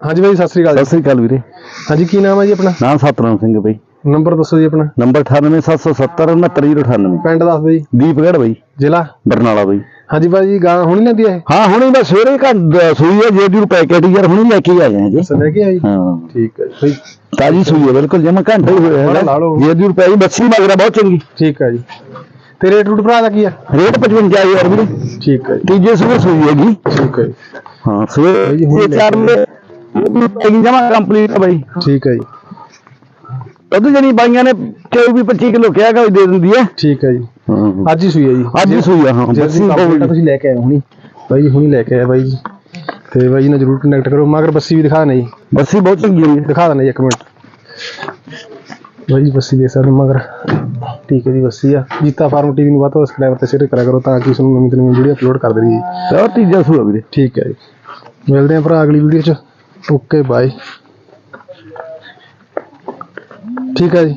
ਹਾਂਜੀ ਬਾਈ ਸਤਿ ਸ੍ਰੀ ਅਕਾਲ ਸਤਿ ਜੀ ਸ੍ਰੀ ਅਕਾਲ ਵੀਰੇ। ਹਾਂਜੀ ਕੀ ਨਾਮ ਹੈ ਜੀ ਆਪਣਾ? ਨਾਮ ਸਤਨਾਮ ਸਿੰਘ ਬਈ। ਨੰਬਰ ਦੱਸੋ ਜੀ ਆਪਣਾ। ਨੰਬਰ 98770 69098 ਪਿੰਡ ਦੱਸ ਦਿਓ ਜੀ ਦੀਪਗੜ੍ਹ ਬਈ। ਜ਼ਿਲ੍ਹਾ? ਬਰਨਾਲਾ ਬਈ। ਹਾਂਜੀ ਬਾਈ ਜੀ ਗਾਂ ਹੁਣੀ ਲੈਂਦੀ ਹੈ? ਹਾਂ ਹੁਣੇ ਬਸ ਸਵੇਰੇ ਘੱਟ ਸੂਈ ਹੈ ਜੇ ਜੂ ਪੈਕੇਟ ਯਾਰ ਹੁਣੇ ਲੈ ਕੇ ਆਏ ਹਾਂ ਜੀ। ਇਹ ਲੈ ਕੇ ਆਈ? ਹਾਂ। ਠੀਕ ਹੈ ਜੀ। ਬਾਈ ਤਾਜੀ ਸੂਈ ਹੈ ਬਿਲਕੁਲ ਜਮਾ ਘੰਟਾ ਹੀ ਹੋਇਆ ਬੜਾ ਲਾ ਲਓ। ਹੈ ਜੇ ਜੂ ਪੈ ਬੱਸੀ ਮਗਰਾ ਬਹੁਤ ਚੰਗੀ। ਠੀਕ ਹੈ ਜੀ। ਤੇ ਰੇਟ ਰੂਟ ਭਰਾ ਦਾ ਕੀ ਆ ਰੇਟ 55000 ਵੀਰੇ। ਠੀਕ ਹੈ ਜੀ। ਤੀਜੇ ਸੂਏ ਸੂਈ ਹੈਗੀ। ਠੀਕ ਹੈ ਜੀ। ਹਾਂ ਸਵੇਰੇ ਬਾਈ ਜੀ, ਹੁਣ ਇਹ ਲੈ ਚਾਰ ਕੇ ਮੇ ਹੈਗੀ ਜਮਾ ਕੰਪਲੀਟ ਹੈ ਬਾਈ ਠੀਕ ਹੈ ਜੀ। ਉਹ ਜਣੀ ਬਾਈਆਂ ਨੇ 24 25 ਕਿਲੋ ਕਿਹਾ ਕਿ ਦੇ ਦਿੰਦੀ ਹੈ। ਠੀਕ ਹੈ ਜੀ। ਹਾਂ ਅੱਜ ਹੀ ਸੂਈ ਹੈ ਜੀ। ਅੱਜ ਹੀ ਸੂਈ ਆ ਹਾਂ ਬੱਸੀ ਤੁਸੀਂ ਕੰਪਲੀਟ ਬਹੁਤ ਤੁਸੀਂ ਲੈ ਕੇ ਆਏ ਹੋ ਹੁਣੀ। ਬਾਈ ਜੀ ਹੁਣੀ ਲੈ ਕੇ ਆਏ ਬਾਈ ਜੀ। ਤੇ ਬਾਈ ਜੀ ਨਾਲ ਜਰੂਰ ਕਨੈਕਟ ਕਰੋ ਮਗਰ ਬੱਸੀ ਵੀ ਦਿਖਾ ਨਹੀਂ ਬੱਸੀ ਬਹੁਤ ਚੰਗੀ ਹੈ ਦਿਖਾ ਦੇਣਾ ਜੀ ਇੱਕ ਮਿੰਟ। ਬਾਈ ਜੀ ਬੱਸੀ ਦੇ ਸਕਦੇ ਮਗਰ। ਠੀਕ ਹੈ ਜੀ ਬੱਸੀ ਆ। ਜੀਤਾ ਫਾਰਮ ਟੀਵੀ ਨੂੰ ਵੱਧ ਤੋਂ ਸਬਸਕ੍ਰਾਈਬ ਤੇ ਸ਼ੇਅਰ ਕਰਿਆ ਕਰੋ ਤਾਂ ਕਿ ਤੁਹਾਨੂੰ ਨਵੀਂ ਤੋਂ ਨਵੀਂ ਵੀਡੀਓ ਅਪਲੋਡ ਕਰ ਦੇਣੀ ਜੀ। ਉਹ ਤੀਜਾ ਸੂਆ ਵੀਰੇ। ਠੀਕ ਹੈ ਜੀ। ਮਿਲਦੇ ਹਾਂ ਭਰਾ ਅਗਲੀ ਵੀਡੀਓ 'ਚ। ਓਕੇ ਬਾਏ ਠੀਕ ਹੈ ਜੀ।